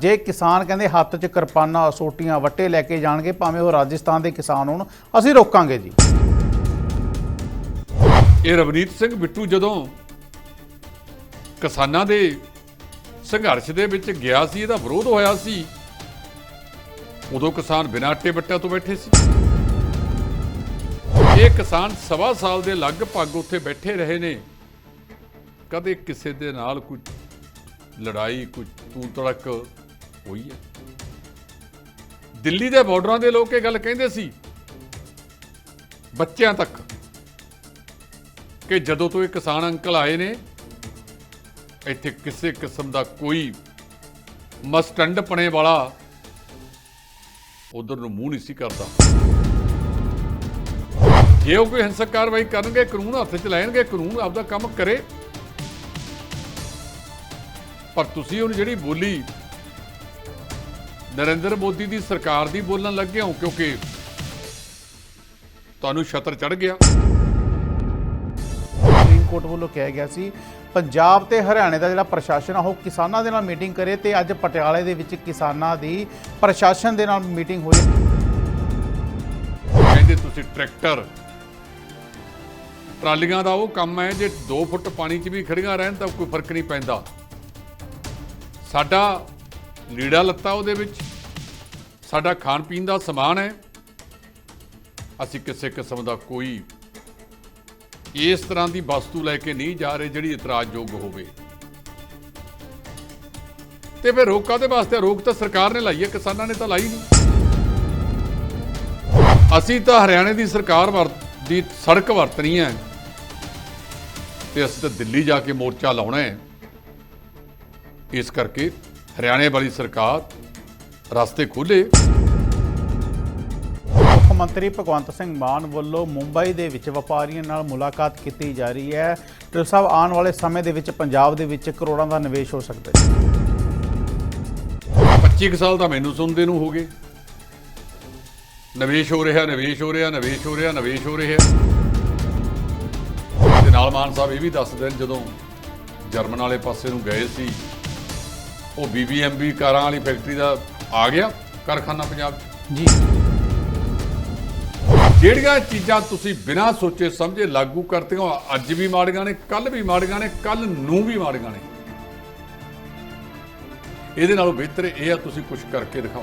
ਜੇ ਕਿਸਾਨ ਕਹਿੰਦੇ ਹੱਥ 'ਚ ਕਿਰਪਾਨਾਂ, ਸੋਟੀਆਂ ਵੱਟੇ ਲੈ ਕੇ ਜਾਣਗੇ, ਭਾਵੇਂ ਉਹ ਰਾਜਸਥਾਨ ਦੇ ਕਿਸਾਨ ਹੋਣ, ਅਸੀਂ ਰੋਕਾਂਗੇ ਜੀ। ਇਹ ਰਵਨੀਤ ਸਿੰਘ ਬਿੱਟੂ ਜਦੋਂ ਕਿਸਾਨਾਂ ਦੇ ਸੰਘਰਸ਼ ਦੇ ਵਿੱਚ ਗਿਆ ਸੀ, ਇਹਦਾ ਵਿਰੋਧ ਹੋਇਆ ਸੀ, ਉਦੋਂ ਕਿਸਾਨ ਬਿਨਾਂ ਆਟੇ ਬੱਟਿਆਂ ਤੋਂ ਬੈਠੇ ਸੀ। ਇਹ ਕਿਸਾਨ ਸਵਾ ਸਾਲ ਦੇ ਲਗਭਗ ਉੱਥੇ ਬੈਠੇ ਰਹੇ ਨੇ। ਕਦੇ ਕਿਸੇ ਦੇ ਨਾਲ ਕੋਈ ਲੜਾਈ, ਕੋਈ ਤੂੰ ਤੜਕ ਹੋਈ ਹੈ। ਦਿੱਲੀ ਦੇ ਬਾਰਡਰਾਂ ਦੇ ਲੋਕ ਇਹ ਗੱਲ ਕਹਿੰਦੇ ਸੀ, ਬੱਚਿਆਂ ਤੱਕ, ਕਿ ਜਦੋਂ ਤੋਂ ਇਹ ਕਿਸਾਨ ਅੰਕਲ ਆਏ ਨੇ, ਇੱਥੇ ਕਿਸੇ ਕਿਸਮ ਦਾ ਕੋਈ ਮਸਟੰਡ ਪਣੇ ਵਾਲਾ ਉਧਰ ਨੂੰ ਮੂੰਹ ਨਹੀਂ ਸੀ ਕਰਦਾ। ਜੇ ਉਹ ਕੋਈ ਹਿੰਸਕ ਕਾਰਵਾਈ ਕਰਨਗੇ, ਕਾਨੂੰਨ ਹੱਥ 'ਚ ਲੈਣਗੇ, ਕਾਨੂੰਨ ਆਪਦਾ ਕੰਮ ਕਰੇ। ਪਰ ਤੁਸੀਂ ਉਹਨੂੰ ਜਿਹੜੀ ਬੋਲੀ ਨਰਿੰਦਰ ਮੋਦੀ ਦੀ ਸਰਕਾਰ ਦੀ ਬੋਲਣ ਲੱਗੇ ਹੋ ਕਿਉਂਕਿ ਤੁਹਾਨੂੰ ਛਤਰ ਚੜ ਗਿਆ। ਸੁਪਰੀਮ ਕੋਰਟ ਵੱਲੋਂ ਕਿਹਾ ਗਿਆ ਸੀ ਪੰਜਾਬ ਤੇ ਹਰਿਆਣੇ ਦਾ ਜਿਹੜਾ ਪ੍ਰਸ਼ਾਸਨ ਆ ਉਹ ਕਿਸਾਨਾਂ ਦੇ ਨਾਲ ਮੀਟਿੰਗ ਕਰੇ ਤੇ ਅੱਜ ਪਟਿਆਲੇ ਦੇ ਵਿੱਚ ਕਿਸਾਨਾਂ ਦੀ ਪ੍ਰਸ਼ਾਸਨ ਦੇ ਨਾਲ ਮੀਟਿੰਗ ਹੋਈ। ਕਹਿੰਦੇ ਤੁਸੀਂ ਟਰੈਕਟਰ ਟਰਾਲੀਆਂ ਦਾ ਉਹ ਕੰਮ ਹੈ ਜੇ 2 ਫੁੱਟ ਪਾਣੀ 'ਚ ਵੀ ਖੜੀਆਂ ਰਹਿਣ ਤਾਂ ਕੋਈ ਫ਼ਰਕ ਨਹੀਂ ਪੈਂਦਾ। ਸਾਡਾ ਲੀੜਾ ਲੱਤਾ ਉਹਦੇ ਵਿੱਚ। ਸਾਡਾ ਖਾਣ ਪੀਣ ਦਾ ਸਮਾਨ ਹੈ। ਅਸੀਂ ਕਿਸੇ ਕਿਸਮ ਦਾ ਕੋਈ ਇਸ ਤਰ੍ਹਾਂ ਦੀ ਵਸਤੂ ਲੈ ਕੇ ਨਹੀਂ ਜਾ ਰਹੇ ਜਿਹੜੀ ਇਤਰਾਜ਼ਯੋਗ ਹੋਵੇ। ਤੇ ਫਿਰ ਰੋਕਾਂ ਦੇ ਵਾਸਤੇ ਰੋਕ ਤਾਂ ਸਰਕਾਰ ਨੇ ਲਾਈ ਹੈ, ਕਿਸਾਨਾਂ ਨੇ ਤਾਂ ਲਾਈ ਨਹੀਂ। ਅਸੀਂ ਤਾਂ ਹਰਿਆਣੇ ਦੀ ਸਰਕਾਰ ਵਰ, ਦੀ ਸੜਕ ਵਰਤਣੀ ਹੈ। ਤੇ ਅਸੀਂ ਤਾਂ ਦਿੱਲੀ ਜਾ ਕੇ ਮੋਰਚਾ ਲਾਉਣਾ ਹੈ। ਇਸ ਕਰਕੇ ਹਰਿਆਣੇ ਵਾਲੀ ਸਰਕਾਰ ਰਸਤੇ ਖੋਲੇ ਮੁੱਖ ਮੰਤਰੀ ਭਗਵੰਤ ਸਿੰਘ ਮਾਨ ਵੱਲੋਂ ਮੁੰਬਈ ਦੇ ਵਿੱਚ ਵਪਾਰੀਆਂ ਨਾਲ ਮੁਲਾਕਾਤ ਕੀਤੀ ਜਾ ਰਹੀ ਹੈ। ਤੇ ਸਾਹਿਬ ਆਉਣ ਵਾਲੇ ਸਮੇਂ ਦੇ ਵਿੱਚ ਪੰਜਾਬ ਦੇ ਵਿੱਚ ਕਰੋੜਾਂ ਦਾ ਨਿਵੇਸ਼ ਹੋ ਸਕਦਾ ਹੈ। 25 ਕੁ ਸਾਲ ਤਾਂ ਮੈਨੂੰ ਸੁਣਦੇ ਨੂੰ ਹੋ ਗਏ। ਨਿਵੇਸ਼ ਹੋ ਰਿਹਾ ਨਿਵੇਸ਼ ਹੋ ਰਿਹਾ ਨਿਵੇਸ਼ ਹੋ ਰਿਹਾ ਨਿਵੇਸ਼ ਹੋ ਰਿਹਾ। ਤੇ ਨਾਲ ਮਾਨ ਸਾਹਿਬ ਇਹ ਵੀ ਦੱਸਦੇ ਨੇ ਜਦੋਂ ਜਰਮਨ ਵਾਲੇ ਪਾਸੇ ਨੂੰ ਗਏ ਸੀ ਉਹ ਬੀਬੀਐਮਬੀ ਕਾਰਾਂ ਵਾਲੀ ਫੈਕਟਰੀ ਦਾ ਆ ਗਿਆ ਕਾਰਖਾਨਾ ਪੰਜਾਬ ਜੀ। ਜਿਹੜੀਆਂ ਚੀਜ਼ਾਂ ਤੁਸੀਂ ਬਿਨਾਂ ਸੋਚੇ ਸਮਝੇ ਲਾਗੂ ਕਰਦੇ ਹੋ ਅੱਜ ਵੀ ਮਾੜੀਆਂ ਨੇ ਕੱਲ ਵੀ ਮਾੜੀਆਂ ਨੇ ਕੱਲ ਨੂੰ ਵੀ ਮਾੜੀਆਂ ਨੇ। ਇਹਦੇ ਨਾਲੋਂ ਬਿਹਤਰ ਇਹ ਆ ਤੁਸੀਂ ਕੁਝ ਕਰਕੇ ਦਿਖਾਓ।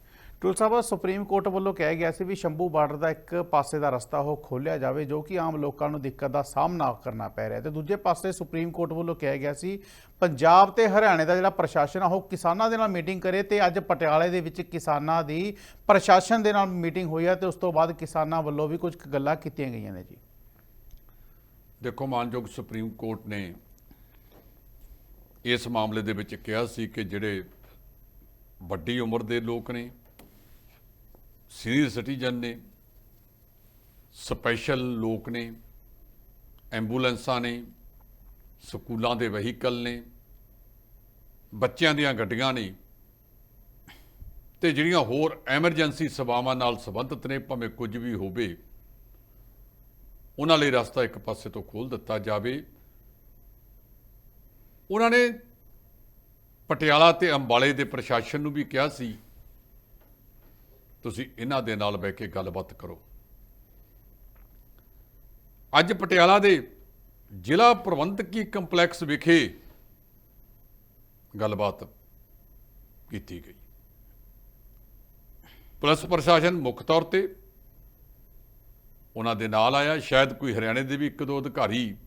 ਟੁਲ ਸਾਹਿਬ, ਸੁਪਰੀਮ ਕੋਰਟ ਵੱਲੋਂ ਕਿਹਾ ਗਿਆ ਸੀ ਵੀ ਸ਼ੰਭੂ ਬਾਰਡਰ ਦਾ ਇੱਕ ਪਾਸੇ ਦਾ ਰਸਤਾ ਉਹ ਖੋਲਿਆ ਜਾਵੇ, ਜੋ ਕਿ ਆਮ ਲੋਕਾਂ ਨੂੰ ਦਿੱਕਤ ਦਾ ਸਾਹਮਣਾ ਕਰਨਾ ਪੈ ਰਿਹਾ ਤੇ ਦੂਜੇ ਪਾਸੇ ਸੁਪਰੀਮ ਕੋਰਟ ਵੱਲੋਂ ਕਿਹਾ ਗਿਆ ਸੀ, ਪੰਜਾਬ ਤੇ ਹਰਿਆਣੇ ਦਾ ਜਿਹੜਾ ਪ੍ਰਸ਼ਾਸਨ ਆ, ਉਹ ਕਿਸਾਨਾਂ ਦੇ ਨਾਲ ਮੀਟਿੰਗ ਕਰੇ ਤੇ ਅੱਜ ਪਟਿਆਲੇ ਦੇ ਵਿੱਚ ਕਿਸਾਨਾਂ ਦੀ ਪ੍ਰਸ਼ਾਸਨ ਦੇ ਨਾਲ ਮੀਟਿੰਗ ਹੋਈ ਆ ਤੇ ਉਸ ਤੋਂ ਬਾਅਦ ਕਿਸਾਨਾਂ ਵੱਲੋਂ ਵੀ ਕੁਝ ਗੱਲਾਂ ਕੀਤੀਆਂ ਗਈਆਂ ਨੇ ਜੀ। ਦੇਖੋ, ਮਾਨਯੋਗ ਸੁਪਰੀਮ ਕੋਰਟ ਨੇ ਇਸ ਮਾਮਲੇ ਦੇ ਵਿੱਚ ਕਿਹਾ ਸੀ ਕਿ ਜਿਹੜੇ ਵੱਡੀ ਉਮਰ ਦੇ ਲੋਕ ਨੇ ਸੀਨੀਅਰ ਸਿਟੀਜ਼ਨ ਨੇ, ਸਪੈਸ਼ਲ ਲੋਕ ਨੇ, ਐਂਬੂਲੈਂਸਾਂ ਨੇ, ਸਕੂਲਾਂ ਦੇ ਵਹੀਕਲ ਨੇ, ਬੱਚਿਆਂ ਦੀਆਂ ਗੱਡੀਆਂ ਨੇ, ਤੇ ਜਿਹੜੀਆਂ ਹੋਰ ਐਮਰਜੈਂਸੀ ਸੇਵਾਵਾਂ ਨਾਲ ਸੰਬੰਧਿਤ ਨੇ, ਭਾਵੇਂ ਕੁਝ ਵੀ ਹੋਵੇ, ਉਹਨਾਂ ਲਈ ਰਸਤਾ ਇੱਕ ਪਾਸੇ ਤੋਂ ਖੋਲ ਦਿੱਤਾ ਜਾਵੇ। ਉਹਨਾਂ ਨੇ ਪਟਿਆਲਾ ਤੇ ਅੰਬਾਲੇ ਦੇ ਪ੍ਰਸ਼ਾਸਨ ਨੂੰ ਵੀ ਕਿਹਾ ਸੀ ਤੁਸੀਂ ਇਹਨਾਂ ਦੇ ਨਾਲ ਬਹਿ ਕੇ ਗੱਲਬਾਤ ਕਰੋ। ਅੱਜ ਪਟਿਆਲਾ ਦੇ ਜ਼ਿਲ੍ਹਾ ਪ੍ਰਬੰਧਕੀ ਕੰਪਲੈਕਸ ਵਿਖੇ ਗੱਲਬਾਤ ਕੀਤੀ ਗਈ। ਪੁਲਿਸ ਪ੍ਰਸ਼ਾਸਨ ਮੁੱਖ ਤੌਰ ਤੇ ਉਹਨਾਂ ਦੇ ਨਾਲ ਆਇਆ। ਸ਼ਾਇਦ ਕੋਈ ਹਰਿਆਣੇ ਦੇ ਵੀ ਇੱਕ ਦੋ ਅਧਿਕਾਰੀ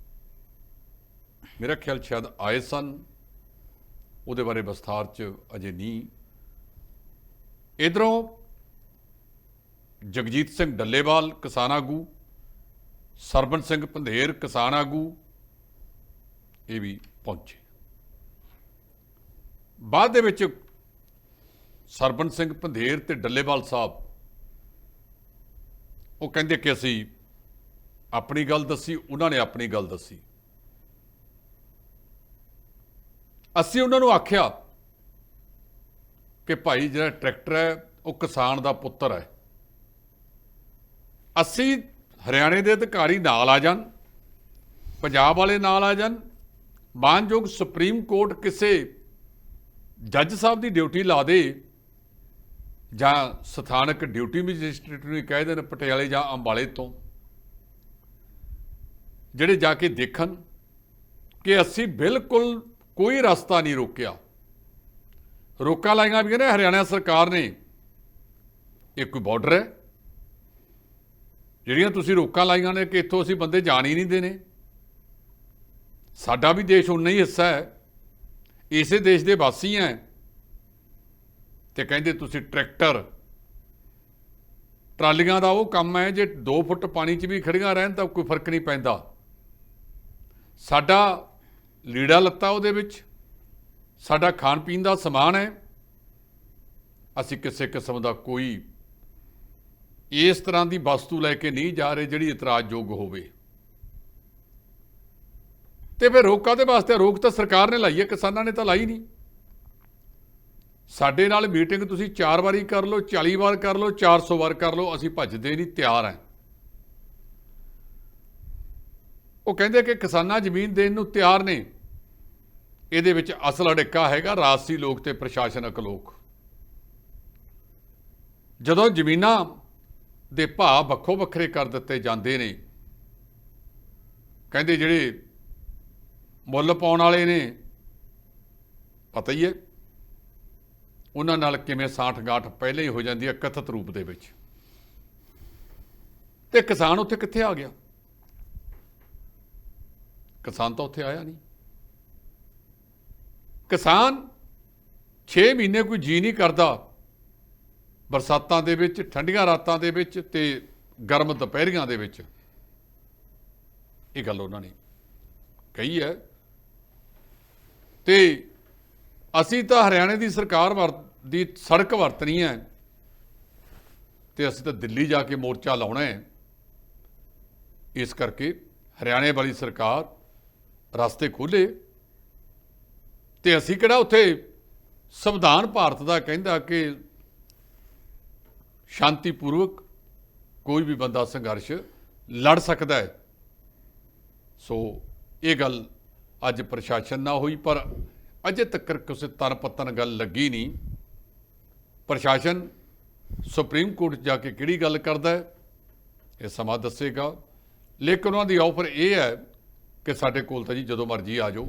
ਮੇਰਾ ਖਿਆਲ ਸ਼ਾਇਦ ਆਏ ਸਨ। ਉਹਦੇ ਬਾਰੇ ਵਿਸਥਾਰ ਚ ਅਜੇ ਨਹੀਂ। ਇਧਰੋਂ ਜਗਜੀਤ ਸਿੰਘ ਡੱਲੇਵਾਲ, ਕਿਸਾਨ ਆਗੂ, ਸਰਬਨ ਸਿੰਘ ਪੰਧੇਰ ਕਿਸਾਨ ਆਗੂ, ਇਹ ਵੀ ਪਹੁੰਚੇ। ਬਾਅਦ ਦੇ ਵਿੱਚ ਸਰਬਨ ਸਿੰਘ ਪੰਧੇਰ ਤੇ ਡੱਲੇਵਾਲ ਸਾਹਿਬ, ਉਹ ਕਹਿੰਦੇ ਕਿ ਅਸੀਂ ਆਪਣੀ ਗੱਲ ਦੱਸੀ, ਉਹਨਾਂ ਨੇ ਆਪਣੀ ਗੱਲ ਦੱਸੀ। ਅਸੀਂ ਉਹਨਾਂ ਨੂੰ ਆਖਿਆ ਕਿ ਭਾਈ ਜਿਹੜਾ ਟਰੈਕਟਰ ਹੈ, ਉਹ ਕਿਸਾਨ ਦਾ ਪੁੱਤਰ ਹੈ। ਅਸੀਂ ਹਰਿਆਣੇ ਦੇ ਅਧਿਕਾਰੀ ਨਾਲ ਆ ਜਾਣ, ਪੰਜਾਬ ਵਾਲੇ ਨਾਲ ਆ ਜਾਣ, ਮਾਨਯੋਗ ਸੁਪਰੀਮ ਕੋਰਟ ਕਿਸੇ ਜੱਜ ਸਾਹਿਬ ਦੀ ਡਿਊਟੀ ਲਾ ਦੇ ਜਾਂ ਸਥਾਨਕ ਡਿਊਟੀ ਮੈਜਿਸਟ੍ਰੇਟ ਨੂੰ ਕਹਿ ਦੇਣ ਪਟਿਆਲੇ ਜਾਂ ਅੰਬਾਲੇ ਤੋਂ, ਜਿਹੜੇ ਜਾ ਕੇ ਦੇਖਣ ਕਿ ਅਸੀਂ ਬਿਲਕੁਲ ਕੋਈ ਰਸਤਾ ਨਹੀਂ ਰੋਕਿਆ। ਰੋਕਾਂ ਲਾਈਆਂ ਵੀ ਨੇ, ਹਰਿਆਣਾ ਸਰਕਾਰ ਨੇ। ਇਹ ਕੋਈ ਬਾਰਡਰ ਹੈ। ਜਿਹੜੀਆਂ ਤੁਸੀਂ ਰੋਕਾਂ ਲਾਈਆਂ ਨੇ ਕਿ ਇੱਥੋਂ ਅਸੀਂ ਬੰਦੇ ਜਾਣ ਹੀ ਨਹੀਂ ਦੇਣੇ। ਸਾਡਾ ਵੀ ਦੇਸ਼ ਉਨਾ ਹੀ ਹਿੱਸਾ ਹੈ। ਇਸੇ ਦੇਸ਼ ਦੇ ਵਾਸੀ ਹੈ ਤੇ ਕਹਿੰਦੇ ਤੁਸੀਂ ਟਰੈਕਟਰ। ਟਰਾਲੀਆਂ ਦਾ ਉਹ ਕੰਮ ਹੈ ਜੇ 2 ਫੁੱਟ ਪਾਣੀ 'ਚ ਵੀ ਖੜੀਆਂ ਰਹਿਣ ਤਾਂ ਕੋਈ ਫ਼ਰਕ ਨਹੀਂ ਪੈਂਦਾ। ਸਾਡਾ ਲੀੜਾ ਲੱਤਾ ਉਹਦੇ ਵਿੱਚ। ਸਾਡਾ ਖਾਣ ਪੀਣ ਦਾ ਸਮਾਨ ਹੈ ਅਸੀਂ ਕਿਸੇ ਕਿਸਮ ਦਾ ਕੋਈ ਇਸ ਤਰ੍ਹਾਂ ਦੀ ਵਸਤੂ ਲੈ ਕੇ ਨਹੀਂ ਜਾ ਰਹੇ ਜਿਹੜੀ ਇਤਰਾਜ਼ਯੋਗ ਹੋਵੇ। ਤੇ ਫਿਰ ਰੋਕਾਂ ਦੇ ਵਾਸਤੇ ਰੋਕ ਤਾਂ ਸਰਕਾਰ ਨੇ ਲਾਈ ਹੈ, ਕਿਸਾਨਾਂ ਨੇ ਤਾਂ ਲਾਈ ਨਹੀਂ। ਸਾਡੇ ਨਾਲ ਮੀਟਿੰਗ ਤੁਸੀਂ 4 ਵਾਰੀ ਕਰ ਲਓ 40 ਵਾਰ ਕਰ ਲਓ 400 ਵਾਰ ਕਰ ਲਓ, ਅਸੀਂ ਭੱਜਦੇ ਨਹੀਂ, ਤਿਆਰ ਹਾਂ। ਉਹ ਕਹਿੰਦੇ ਕਿ ਕਿਸਾਨਾਂ ਜ਼ਮੀਨ ਦੇਣ ਨੂੰ ਤਿਆਰ ਨੇ। ਇਹਦੇ ਵਿੱਚ ਅਸਲ ਅੜਿੱਕਾ ਹੈਗਾ, ਰਾਜਸੀ ਲੋਕ ਤੇ ਪ੍ਰਸ਼ਾਸਨਕ ਲੋਕ। ਜਦੋਂ ਜ਼ਮੀਨਾਂ ਦੇ ਭਾਅ ਵੱਖੋ ਵੱਖਰੇ ਕਰ ਦਿੱਤੇ ਜਾਂਦੇ ਨੇ। ਕਹਿੰਦੇ ਜਿਹੜੇ ਮੁੱਲ ਪਾਉਣ ਵਾਲੇ ਨੇ, ਪਤਾ ਹੀ ਹੈ, ਉਹਨਾਂ ਨਾਲ ਕਿਵੇਂ ਸਾਠ ਗਾਠ ਪਹਿਲੇ ਹੀ ਹੋ ਜਾਂਦੀ ਹੈ ਕਥਿਤ ਰੂਪ ਦੇ ਵਿੱਚ। ਤੇ ਕਿਸਾਨ ਉੱਥੇ ਕਿੱਥੇ ਆ ਗਿਆ? ਕਿਸਾਨ ਤਾਂ ਉੱਥੇ ਆਇਆ ਨਹੀਂ। ਕਿਸਾਨ 6 ਮਹੀਨੇ ਕੋਈ ਜੀ ਨਹੀਂ ਕਰਦਾ ਬਰਸਾਤਾਂ ਦੇ ਵਿੱਚ, ਠੰਡੀਆਂ ਰਾਤਾਂ ਦੇ ਵਿੱਚ ਤੇ ਗਰਮ ਦੁਪਹਿਰੀਆਂ ਦੇ ਵਿੱਚ। ਇਹ ਗੱਲ ਉਹਨਾਂ ਨੇ ਕਹੀ ਹੈ। ਤੇ ਅਸੀਂ ਤਾਂ ਹਰਿਆਣੇ ਦੀ ਸਰਕਾਰ ਵਰ, ਦੀ ਸੜਕ ਵਰਤਣੀ ਹੈ। ਤੇ ਅਸੀਂ ਤਾਂ ਦਿੱਲੀ ਜਾ ਕੇ ਮੋਰਚਾ ਲਾਉਣਾ ਹੈ। ਇਸ ਕਰਕੇ ਹਰਿਆਣੇ ਵਾਲੀ ਸਰਕਾਰ ਰਸਤੇ ਖੋਲੇ ਤੇ ਅਸੀਂ ਕਿਹੜਾ ਉੱਥੇ ਸੰਵਿਧਾਨ ਭਾਰਤ ਦਾ ਕਹਿੰਦਾ ਕਿ ਸ਼ਾਂਤੀਪੂਰਵਕ ਕੋਈ ਵੀ ਬੰਦਾ ਸੰਘਰਸ਼ ਲੜ ਸਕਦਾ ਹੈ। ਸੋ ਇਹ ਗੱਲ ਅੱਜ ਪ੍ਰਸ਼ਾਸਨ ਨਾਲ ਹੋਈ, ਪਰ ਅਜੇ ਤੱਕ ਕਿਸੇ ਤਨ ਪਤਨ ਗੱਲ ਲੱਗੀ ਨਹੀਂ। ਪ੍ਰਸ਼ਾਸਨ ਸੁਪਰੀਮ ਕੋਰਟ ਜਾ ਕੇ ਕਿਹੜੀ ਗੱਲ ਕਰਦਾ ਹੈ, ਇਹ ਸਮਾਂ ਦੱਸੇਗਾ। ਲੇਕਿਨ ਉਹਨਾਂ ਦੀ ਆਫਰ ਇਹ ਹੈ ਕਿ ਸਾਡੇ ਕੋਲ ਤਾਂ ਜੀ ਜਦੋਂ ਮਰਜ਼ੀ ਆ ਜਾਓ,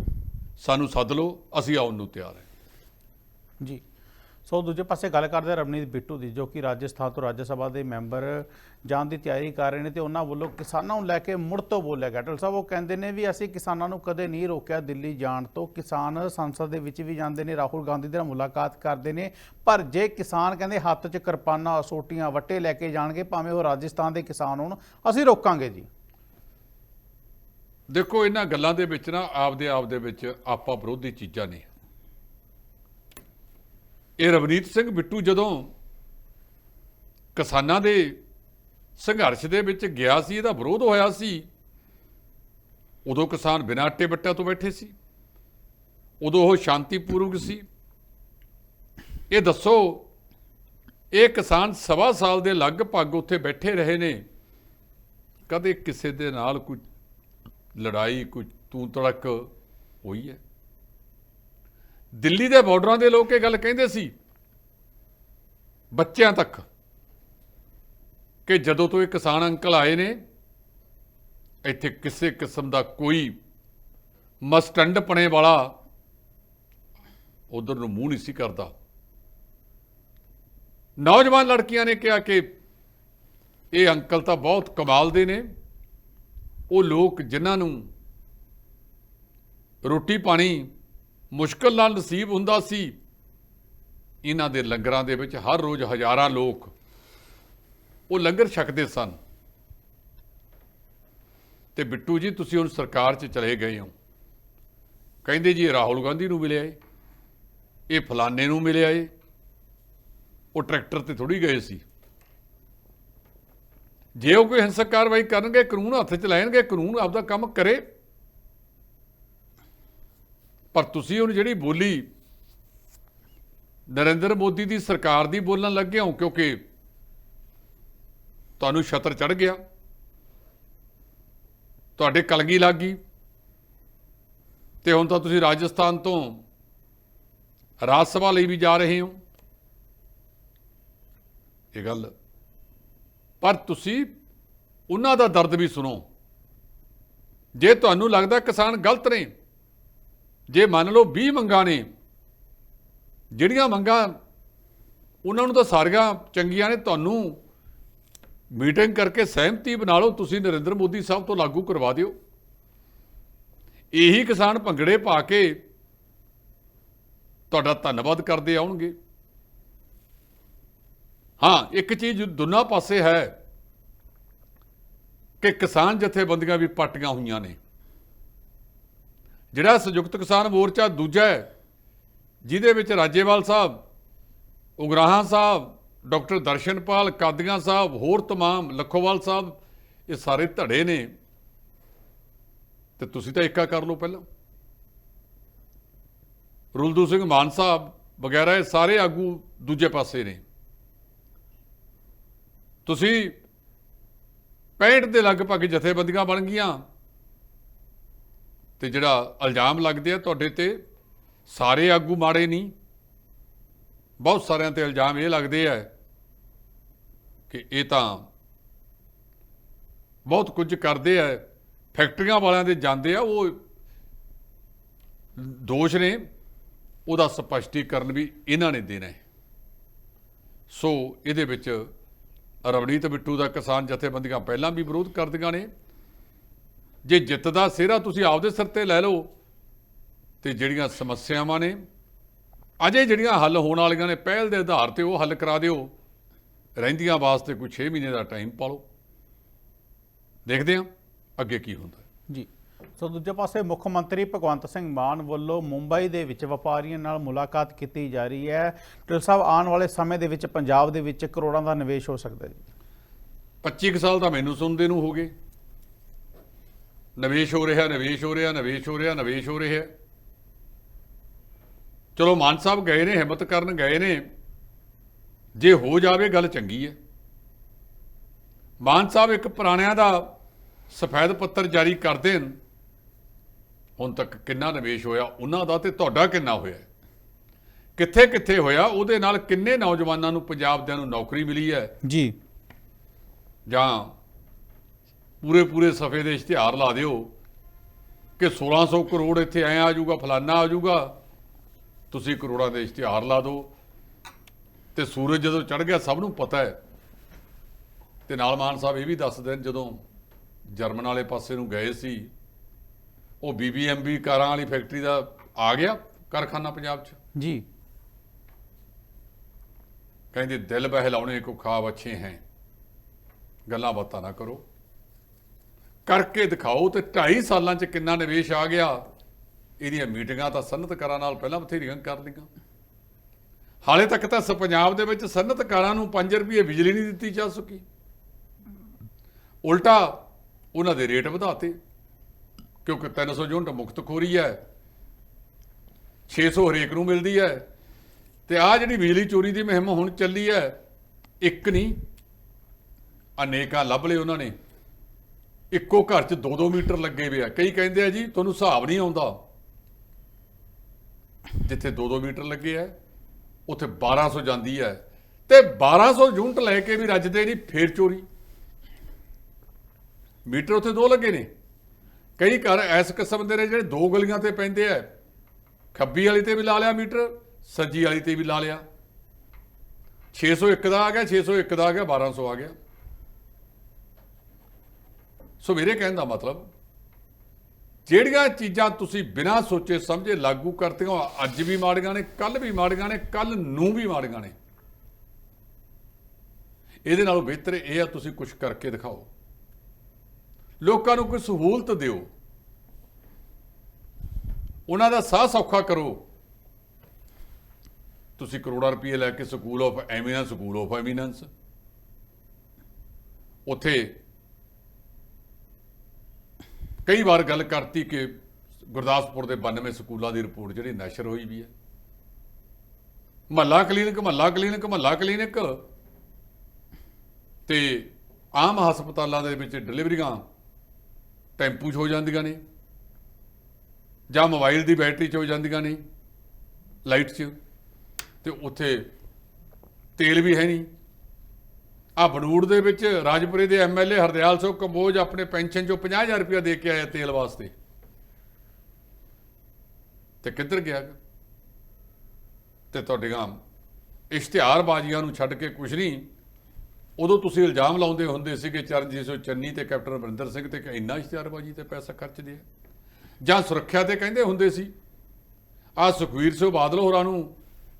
ਸਾਨੂੰ ਸੱਦ ਲਓ, ਅਸੀਂ ਆਉਣ ਨੂੰ ਤਿਆਰ ਹਾਂ। ਜੀ। ਸੋ ਦੂਜੇ ਪਾਸੇ ਗੱਲ ਕਰਦੇ ਹਾਂ ਰਵਨੀਤ ਬਿੱਟੂ ਦੀ, ਜੋ ਕਿ ਰਾਜਸਥਾਨ ਤੋਂ ਰਾਜ ਸਭਾ ਦੇ ਮੈਂਬਰ ਜਾਣ ਦੀ ਤਿਆਰੀ ਕਰ ਰਹੇ ਨੇ ਤੇ ਉਹਨਾਂ ਵੱਲੋਂ ਕਿਸਾਨਾਂ ਨੂੰ ਲੈ ਕੇ ਮੁੜ ਤੋਂ ਬੋਲਿਆ ਗੈਟਲ ਸਾਹਿਬ, ਉਹ ਕਹਿੰਦੇ ਨੇ ਵੀ ਅਸੀਂ ਕਿਸਾਨਾਂ ਨੂੰ ਕਦੇ ਨਹੀਂ ਰੋਕਿਆ ਦਿੱਲੀ ਜਾਣ ਤੋਂ। ਕਿਸਾਨ ਸੰਸਦ ਦੇ ਵਿੱਚ ਵੀ ਜਾਂਦੇ ਨੇ, ਰਾਹੁਲ ਗਾਂਧੀ ਦੇ ਨਾਲ ਮੁਲਾਕਾਤ ਕਰਦੇ ਨੇ। ਪਰ ਜੇ ਕਿਸਾਨ ਕਹਿੰਦੇ ਹੱਥ 'ਚ ਕਿਰਪਾਨਾਂ, ਸੋਟੀਆਂ, ਵੱਟੇ ਲੈ ਕੇ ਜਾਣਗੇ, ਭਾਵੇਂ ਉਹ ਰਾਜਸਥਾਨ ਦੇ ਕਿਸਾਨ ਹੋਣ, ਅਸੀਂ ਰੋਕਾਂਗੇ ਜੀ। ਦੇਖੋ, ਇਹਨਾਂ ਗੱਲਾਂ ਦੇ ਵਿੱਚ ਨਾ ਆਪਦੇ ਆਪ ਦੇ ਵਿੱਚ ਆਪਾ ਵਿਰੋਧੀ ਚੀਜ਼ਾਂ ਨੇ ਇਹ ਰਵਨੀਤ ਸਿੰਘ ਬਿੱਟੂ ਜਦੋਂ ਕਿਸਾਨਾਂ ਦੇ ਸੰਘਰਸ਼ ਦੇ ਵਿੱਚ ਗਿਆ ਸੀ, ਇਹਦਾ ਵਿਰੋਧ ਹੋਇਆ ਸੀ, ਉਦੋਂ ਕਿਸਾਨ ਬਿਨਾਂ ਆਟੇ ਬੱਟਿਆਂ ਤੋਂ ਬੈਠੇ ਸੀ, ਉਦੋਂ ਉਹ ਸ਼ਾਂਤੀਪੂਰਵਕ ਸੀ। ਇਹ ਦੱਸੋ, ਇਹ ਕਿਸਾਨ ਸਵਾ ਸਾਲ ਦੇ ਲਗਭਗ ਉੱਥੇ ਬੈਠੇ ਰਹੇ ਨੇ, ਕਦੇ ਕਿਸੇ ਦੇ ਨਾਲ ਕੋਈ ਲੜਾਈ, ਕੋਈ ਤੂੰ ਤੜਕ ਹੋਈ ਹੈ? ਦਿੱਲੀ ਦੇ ਬਾਰਡਰਾਂ ਦੇ ਲੋਕ ਇਹ ਗੱਲ ਕਹਿੰਦੇ ਸੀ, ਬੱਚਿਆਂ ਤੱਕ, ਕਿ ਜਦੋਂ ਤੋਂ ਇਹ ਕਿਸਾਨ ਅੰਕਲ ਆਏ ਨੇ, ਇੱਥੇ ਕਿਸੇ ਕਿਸਮ ਦਾ ਕੋਈ ਮਸਟੰਡ ਪਣੇ ਵਾਲਾ ਉਧਰ ਨੂੰ ਮੂੰਹ ਨਹੀਂ ਸੀ ਕਰਦਾ। ਨੌਜਵਾਨ ਲੜਕੀਆਂ ਨੇ ਕਿਹਾ ਕਿ ਇਹ ਅੰਕਲ ਤਾਂ ਬਹੁਤ ਕਮਾਲ ਦੇ ਨੇ, ਉਹ ਲੋਕ ਜਿਨ੍ਹਾਂ ਨੂੰ ਰੋਟੀ ਪਾਣੀ ਮੁਸ਼ਕਲ ਨਾਲ ਨਸੀਬ ਹੁੰਦਾ ਸੀ। ਇਹਨਾਂ ਦੇ ਲੰਗਰਾਂ ਦੇ ਵਿੱਚ ਹਰ ਰੋਜ਼ ਹਜ਼ਾਰਾਂ ਲੋਕ ਉਹ ਲੰਗਰ ਛਕਦੇ ਸਨ। ਤੇ ਬਿੱਟੂ ਜੀ, ਤੁਸੀਂ ਹੁਣ ਸਰਕਾਰ 'ਚ ਚਲੇ ਗਏ ਹੋ। ਕਹਿੰਦੇ ਜੀ ਰਾਹੁਲ ਗਾਂਧੀ ਨੂੰ ਮਿਲਿਆ ਏ, ਇਹ ਫਲਾਣੇ ਨੂੰ ਮਿਲਿਆ ਏ, ਉਹ ਟਰੈਕਟਰ ਤੇ ਥੋੜੀ ਗਏ ਸੀ। ਜੇ ਉਹ ਕੋਈ ਹਿੰਸਕ ਕਾਰਵਾਈ ਕਰਨਗੇ, ਕਾਨੂੰਨ ਹੱਥ 'ਚ ਲੈਣਗੇ, ਕਾਨੂੰਨ ਆਪਦਾ ਕੰਮ ਕਰੇ। ਪਰ ਤੁਸੀਂ ਉਹਨੂੰ ਜਿਹੜੀ ਬੋਲੀ ਨਰਿੰਦਰ ਮੋਦੀ ਦੀ ਸਰਕਾਰ ਦੀ ਬੋਲਣ ਲੱਗੇ ਹੋ, ਕਿਉਂਕਿ ਤੁਹਾਨੂੰ ਛਤਰ ਚੜ ਗਿਆ, ਤੁਹਾਡੇ ਕਲਗੀ ਲੱਗ ਗਈ, ਤੇ ਹੁਣ ਤਾਂ ਤੁਸੀਂ ਰਾਜਸਥਾਨ ਤੋਂ ਰਾਜ ਸਭਾ ਲਈ ਵੀ ਜਾ ਰਹੇ ਹੋ। ਇਹ ਗੱਲ, ਪਰ ਤੁਸੀਂ ਉਹਨਾਂ ਦਾ ਦਰਦ ਵੀ ਸੁਣੋ। ਜੇ ਤੁਹਾਨੂੰ ਲੱਗਦਾ ਕਿਸਾਨ ਗਲਤ ਨੇ ਜੇ ਮੰਨ ਲਓ 20 ਮੰਗਾਂ ਨੇ, ਜਿਹੜੀਆਂ ਮੰਗਾਂ ਉਹਨਾਂ ਨੂੰ ਤਾਂ ਸਾਰੀਆਂ ਚੰਗੀਆਂ ਨੇ, ਤੁਹਾਨੂੰ ਮੀਟਿੰਗ ਕਰਕੇ ਸਹਿਮਤੀ ਬਣਾ ਲਓ, ਤੁਸੀਂ ਨਰਿੰਦਰ ਮੋਦੀ ਸਾਹਿਬ ਤੋਂ ਲਾਗੂ ਕਰਵਾ ਦਿਓ। ਇਹੀ ਕਿਸਾਨ ਭੰਗੜੇ ਪਾ ਕੇ ਤੁਹਾਡਾ ਧੰਨਵਾਦ ਕਰਦੇ ਆਉਣਗੇ। ਹਾਂ, ਇੱਕ ਚੀਜ਼ ਦੋਨਾਂ ਪਾਸੇ ਹੈ ਕਿ ਕਿਸਾਨ ਜਥੇਬੰਦੀਆਂ ਵੀ ਪੱਟੀਆਂ ਹੋਈਆਂ ਨੇ। ਜਿਹੜਾ ਸੰਯੁਕਤ ਕਿਸਾਨ ਮੋਰਚਾ ਦੂਜਾ ਹੈ ਜਿਹਦੇ ਵਿੱਚ ਰਾਜੇਵਾਲ ਸਾਹਿਬ ਉਗਰਾਹਾਂ ਸਾਹਿਬ ਡਾਕਟਰ ਦਰਸ਼ਨਪਾਲ ਕਾਦੀਆਂ ਸਾਹਿਬ ਹੋਰ तमाम ਲੱਖੋਵਾਲ ਸਾਹਿਬ ਇਹ ਸਾਰੇ ਧੜੇ ਨੇ ਤੇ ਤੁਸੀਂ ਤਾਂ ਇੱਕਾ ਕਰ ਲਓ ਪਹਿਲਾਂ ਰੁਲਦੂ ਸਿੰਘ ਮਾਨ ਸਾਹਿਬ ਵਗੈਰਾ ਇਹ ਸਾਰੇ ਆਗੂ ਦੂਜੇ ਪਾਸੇ ਨੇ ਤੁਸੀਂ 65 ਦੇ ਲਗਭਗ ਜਥੇਬੰਦੀਆਂ ਬਣ ਗਈਆਂ ਤੇ ਜਿਹੜਾ ਇਲਜ਼ਾਮ ਲੱਗਦੇ ਆ ਤੁਹਾਡੇ ਤੇ, ਸਾਰੇ ਆਗੂ ਮਾੜੇ ਨਹੀਂ। ਬਹੁਤ ਸਾਰਿਆਂ ਤੇ ਇਲਜ਼ਾਮ ਇਹ ਲੱਗਦੇ ਆ ਕਿ ਇਹ ਤਾਂ ਬਹੁਤ ਕੁਝ ਕਰਦੇ ਆ, ਫੈਕਟਰੀਆਂ ਵਾਲਿਆਂ ਦੇ ਜਾਂਦੇ ਆ, ਉਹ ਦੋਸ਼ ਨੇ, ਉਹਦਾ ਸਪਸ਼ਟੀਕਰਨ ਵੀ ਇਹਨਾਂ ਨੇ ਦੇਣਾ ਹੈ। ਸੋ ਇਹਦੇ ਵਿੱਚ ਰਵਨੀਤ ਬਿੱਟੂ ਦਾ ਕਿਸਾਨ ਜਥੇਬੰਦੀਆਂ ਪਹਿਲਾਂ ਵੀ ਵਿਰੋਧ ਕਰਦੀਆਂ ਨੇ ਜੇ ਜਿੱਤ ਦਾ ਸਿਹਰਾ ਤੁਸੀਂ ਆਪਦੇ ਸਿਰ ਤੇ ਲੈ ਲਓ ਤੇ ਜਿਹੜੀਆਂ ਸਮੱਸਿਆਵਾਂ ਨੇ ਅਜੇ ਜਿਹੜੀਆਂ ਹੱਲ ਹੋਣ ਵਾਲੀਆਂ ਨੇ ਪਹਿਲ ਦੇ ਆਧਾਰ ਤੇ ਉਹ ਹੱਲ ਕਰਾ ਦਿਓ। ਰਹਿੰਦੀਆਂ ਵਾਸਤੇ ਕੋਈ 6 ਮਹੀਨੇ ਦਾ ਟਾਈਮ ਪਾ ਲਓ ਦੇਖਦੇ ਹਾਂ ਅੱਗੇ ਕੀ ਹੁੰਦਾ। ਜੀ। ਸੋ ਦੂਜੇ ਪਾਸੇ ਮੁੱਖ ਮੰਤਰੀ ਭਗਵੰਤ ਸਿੰਘ ਮਾਨ ਵੱਲੋਂ ਮੁੰਬਈ ਦੇ ਵਿੱਚ ਵਪਾਰੀਆਂ ਨਾਲ ਮੁਲਾਕਾਤ ਕੀਤੀ ਜਾ ਰਹੀ ਹੈ। ਢਿੱਲ ਸਾਹਿਬ ਆਉਣ ਵਾਲੇ ਸਮੇਂ ਦੇ ਵਿੱਚ ਪੰਜਾਬ ਦੇ ਵਿੱਚ ਕਰੋੜਾਂ ਦਾ ਨਿਵੇਸ਼ ਹੋ ਸਕਦਾ ਹੈ ਜੀ। 25 ਕੁ ਸਾਲ ਤਾਂ ਮੈਨੂੰ ਸੁਣਦੇ ਨੂੰ ਹੋ ਗਏ। ਨਿਵੇਸ਼ ਹੋ ਰਿਹਾ ਨਿਵੇਸ਼ ਹੋ ਰਿਹਾ ਨਿਵੇਸ਼ ਹੋ ਰਿਹਾ ਨਿਵੇਸ਼ ਹੋ ਰਿਹਾ ਚਲੋ ਮਾਨ ਸਾਹਿਬ ਗਏ ਨੇ ਹਿੰਮਤ ਕਰਨ ਗਏ ਨੇ। ਜੇ ਹੋ ਜਾਵੇ ਗੱਲ ਚੰਗੀ ਹੈ। ਮਾਨ ਸਾਹਿਬ ਇੱਕ ਪੁਰਾਣਿਆਂ ਦਾ ਸਫੈਦ ਪੱਤਰ ਜਾਰੀ ਕਰ ਦੇਣ। ਹੁਣ ਤੱਕ ਕਿੰਨਾ ਨਿਵੇਸ਼ ਹੋਇਆ ਉਹਨਾਂ ਦਾ ਤੇ ਤੁਹਾਡਾ ਕਿੰਨਾ ਹੋਇਆ ਕਿੱਥੇ ਕਿੱਥੇ ਹੋਇਆ ਉਹਦੇ ਨਾਲ ਕਿੰਨੇ ਨੌਜਵਾਨਾਂ ਨੂੰ ਪੰਜਾਬ ਦਿਆਂ ਨੂੰ ਨੌਕਰੀ ਮਿਲੀ ਹੈ? ਜੀ। ਜਾਂ ਪੂਰੇ ਪੂਰੇ ਸਫੇ ਦੇ ਇਸ਼ਤਿਹਾਰ ਲਾ ਦਿਓ ਕਿ 1600 ਕਰੋੜ ਇੱਥੇ ਐ ਆ ਜਾਊਗਾ ਫਲਾਨਾ ਆ ਜਾਊਗਾ। ਤੁਸੀਂ ਕਰੋੜਾਂ ਦੇ ਇਸ਼ਤਿਹਾਰ ਲਾ ਦਿਓ। ਤੇ ਸੂਰਜ ਜਦੋਂ ਚੜ ਗਿਆ ਸਭ ਨੂੰ ਪਤਾ ਹੈ। ਤੇ ਨਾਲ ਮਾਨ ਸਾਹਿਬ ਇਹ ਵੀ ਦੱਸ ਦੇਣ ਜਦੋਂ ਜਰਮਨ ਵਾਲੇ ਪਾਸੇ ਨੂੰ ਗਏ ਸੀ ਉਹ ਬੀਬੀਐਮਬੀ ਕਾਰਾਂ ਵਾਲੀ ਫੈਕਟਰੀ ਦਾ ਆ ਗਿਆ ਕਾਰਖਾਨਾ ਪੰਜਾਬ 'ਚ। ਜੀ। ਕਹਿੰਦੇ ਦਿਲ ਬਹਿਲਾਉਣੇ ਕੋ ਖਾਬ ਅੱਛੇ ਹੈ। ਗੱਲਾਂ ਬਾਤਾਂ ਨਾ ਕਰੋ। ਕਰਕੇ ਦਿਖਾਓ ਤੇ 2.5 ਸਾਲਾਂ ਚ ਕਿੰਨਾ ਨਿਵੇਸ਼ ਆ ਗਿਆ। ਇਹਦੀਆਂ ਮੀਟਿੰਗਾਂ ਤਾਂ ਸਨਅਤਕਾਰਾਂ ਨਾਲ ਪਹਿਲਾਂ ਬਥੇਰੀਆਂ ਕਰ ਲਈਆਂ ਹਾਲੇ ਤੱਕ ਤਾਂ ਸ, ਪੰਜਾਬ ਦੇ ਵਿੱਚ ਸਨਅਤਕਾਰਾਂ ਨੂੰ 5 ਰੁਪਏ ਬਿਜਲੀ ਨਹੀਂ ਦਿੱਤੀ ਜਾ ਸਕੀ। ਉਲਟਾ ਉਹਨਾਂ ਦੇ ਰੇਟ ਵਧਾਤੇ, ਕਿਉਂਕਿ 300 ਯੂਨਿਟ ਮੁਕਤ ਖੋਰੀ ਹੈ 600 ਹਰੇਕ ਨੂੰ ਮਿਲਦੀ ਹੈ, ਤੇ ਆ ਜਿਹੜੀ ਬਿਜਲੀ ਚੋਰੀ ਦੀ ਮੁਹਿੰਮ ਹੁਣ ਚੱਲੀ ਹੈ, ਇੱਕ ਨਹੀਂ, ਅਨੇਕਾਂ ਲੱਭ ਲਏ ਉਹਨਾਂ ਨੇ। ਇੱਕੋ ਘਰ 'ਚ 2-2 ਮੀਟਰ ਲੱਗੇ ਹੋਏ ਆ। ਕਈ ਕਹਿੰਦੇ ਆ ਜੀ, ਤੁਹਾਨੂੰ ਹਿਸਾਬ ਨਹੀਂ ਆਉਂਦਾ। ਜਿੱਥੇ 2-2 ਮੀਟਰ ਲੱਗੇ ਆ, ਉੱਥੇ 1200 ਜਾਂਦੀ ਹੈ ਤੇ 1200 ਯੂਨਿਟ ਲੈ ਕੇ ਵੀ ਰੱਜਦੇ ਨਹੀਂ, ਫੇਰ ਚੋਰੀ। ਮੀਟਰ ਉੱਥੇ ਦੋ ਲੱਗੇ ਨੇ। ਕਈ ਘਰ ਐਸ ਕਿਸਮ ਦੇ ਨੇ ਜਿਹੜੇ ਦੋ ਗਲੀਆਂ ਤੇ ਪੈਂਦੇ ਆ। ਖੱਬੀ ਵਾਲੀ ਤੇ ਵੀ ਲਾ ਲਿਆ ਮੀਟਰ, ਸੱਜੀ ਵਾਲੀ ਤੇ ਵੀ ਲਾ ਲਿਆ। 601 ਦਾ ਆ ਗਿਆ 601 ਦਾ ਆ ਗਿਆ 1200 ਆ ਗਿਆ। ਸੋ ਮੇਰੇ ਕਹਿਣ ਦਾ ਮਤਲਬ, ਜਿਹੜੀਆਂ ਚੀਜ਼ਾਂ ਤੁਸੀਂ ਬਿਨਾਂ ਸੋਚੇ ਸਮਝੇ ਲਾਗੂ ਕਰਦੇ ਹੋ ਅੱਜ ਵੀ ਮਾੜੀਆਂ ਨੇ ਕੱਲ ਵੀ ਮਾੜੀਆਂ ਨੇ ਕੱਲ ਨੂੰ ਵੀ ਮਾੜੀਆਂ ਨੇ। ਇਹਦੇ ਨਾਲੋਂ ਬਿਹਤਰ ਇਹ ਆ, ਤੁਸੀਂ ਕੁਝ ਕਰਕੇ ਦਿਖਾਓ। ਲੋਕਾਂ ਨੂੰ ਕੋਈ ਸਹੂਲਤ ਦਿਓ। ਉਹਨਾਂ ਦਾ ਸਾਹ ਸੌਖਾ ਕਰੋ। ਤੁਸੀਂ ਕਰੋੜਾਂ ਰੁਪਏ ਲੈ ਕੇ school of eminence, school of eminence. ਉੱਥੇ ਕਈ ਵਾਰ ਗੱਲ ਕਰਤੀ ਕਿ ਗੁਰਦਾਸਪੁਰ ਦੇ 92 ਸਕੂਲਾਂ ਦੀ ਰਿਪੋਰਟ ਜਿਹੜੀ ਨਸ਼ਰ ਹੋਈ ਵੀ ਹੈ। ਮਹੱਲਾ ਕਲੀਨਿਕ ਮਹੱਲਾ ਕਲੀਨਿਕ ਮਹੱਲਾ ਕਲੀਨਿਕ ਤੇ ਆਮ ਹਸਪਤਾਲਾਂ ਦੇ ਵਿੱਚ ਡਿਲੀਵਰੀਆਂ ਟੈਂਪੂ 'ਚ ਹੋ ਜਾਂਦੀਆਂ ਨੇ ਜਾਂ ਮੋਬਾਈਲ ਦੀ ਬੈਟਰੀ 'ਚ ਹੋ ਜਾਂਦੀਆਂ ਨੇ ਲਾਈਟ 'ਚ ਤੇ ਉੱਥੇ ਤੇਲ ਵੀ ਹੈ ਨਹੀਂ। ਆ ਬਨੂੜ ਦੇ ਵਿੱਚ ਰਾਜਪੁਰੇ ਦੇ ਐਮਐਲਏ ਹਰਦਿਆਲ ਸਿੰਘ ਕੰਬੋਜ ਆਪਣੇ ਪੈਨਸ਼ਨ 'ਚੋਂ 50000 ਰੁਪਇਆ ਦੇ ਕੇ ਆਇਆ ਤੇਲ ਵਾਸਤੇ। ਤੇ ਕਿੱਧਰ ਗਿਆ? ਤੇ ਤੁਹਾਡੀਆਂ ਇਸ਼ਤਿਹਾਰਬਾਜ਼ੀਆਂ ਨੂੰ ਛੱਡ ਕੇ ਕੁਝ ਨਹੀਂ। ਉਦੋਂ ਤੁਸੀਂ ਇਲਜ਼ਾਮ ਲਾਉਂਦੇ ਹੁੰਦੇ ਸੀਗੇ ਚਰਨਜੀਤ ਸਿੰਘ ਚੰਨੀ ਤੇ ਕੈਪਟਨ ਅਮਰਿੰਦਰ ਸਿੰਘ ਤੇ ਕਿ ਇੰਨਾ ਇਸ਼ਤਿਹਾਰਬਾਜ਼ੀ ਤੇ ਪੈਸਾ ਖਰਚਦੇ ਆ? ਜਾਂ ਸੁਰੱਖਿਆ ਤੇ ਕਹਿੰਦੇ ਹੁੰਦੇ ਸੀ? ਆ ਸੁਖਵੀਰ ਸਿੰਘ ਬਾਦਲ ਹੋਰਾਂ ਨੂੰ